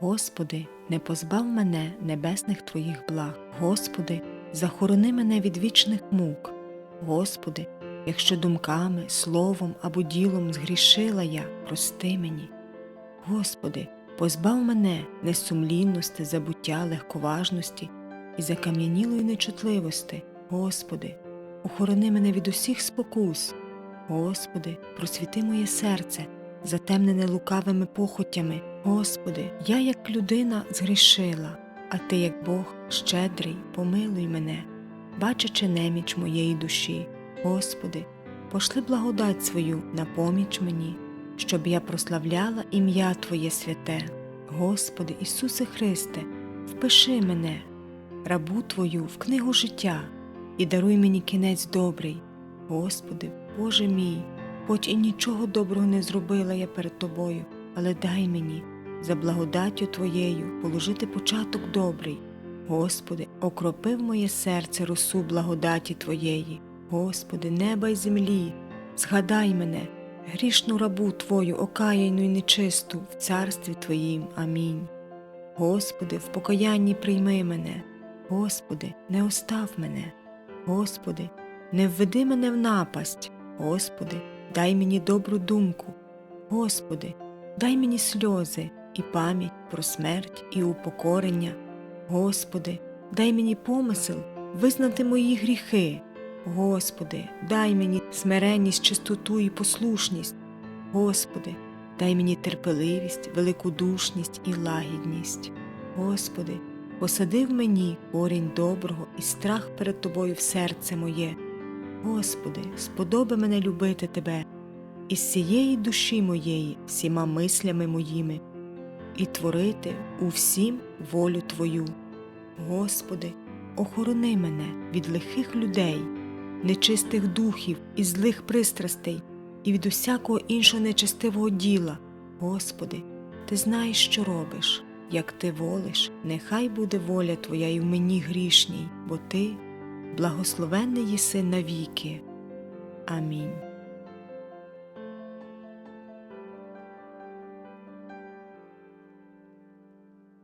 Господи, не позбав мене небесних Твоїх благ. Господи, захорони мене від вічних мук. Господи, якщо думками, словом або ділом згрішила я, прости мені. Господи, позбав мене несумлінності, забуття, легковажності і закам'янілої нечутливості. Господи, охорони мене від усіх спокус. Господи, просвіти моє серце, затемнене лукавими похотями. Господи, я як людина згрішила, а Ти, як Бог, щедрий, помилуй мене, бачачи неміч моєї душі. Господи, пошли благодать свою на поміч мені, щоб я прославляла ім'я Твоє святе. Господи Ісусе Христе, впиши мене, рабу Твою, в книгу життя і даруй мені кінець добрий. Господи, Боже мій, хоч і нічого доброго не зробила я перед Тобою, але дай мені за благодаттю Твоєю положити початок добрий. Господи, окропив моє серце росу благодаті Твоєї. Господи, неба й землі, згадай мене, грішну рабу Твою, окаяйну й нечисту, в царстві Твоїм. Амінь. Господи, в покаянні прийми мене, Господи, не остав мене, Господи, не введи мене в напасть, Господи, дай мені добру думку, Господи, дай мені сльози і пам'ять про смерть і упокорення, Господи, дай мені помисел визнати мої гріхи, Господи, дай мені смиренність, чистоту і послушність, Господи, дай мені терпеливість, великодушність і лагідність. Господи, посади в мені корінь доброго і страх перед Тобою в серце моє. Господи, сподоби мене любити Тебе із всієї душі моєї, всіма мислями моїми, і творити у всім волю Твою. Господи, охорони мене від лихих людей, нечистих духів і злих пристрастей, і від усякого іншого нечестивого діла. Господи, Ти знаєш, що робиш, як ти волиш, нехай буде воля Твоя і в мені грішній, бо Ти благословенний єси навіки. Амінь.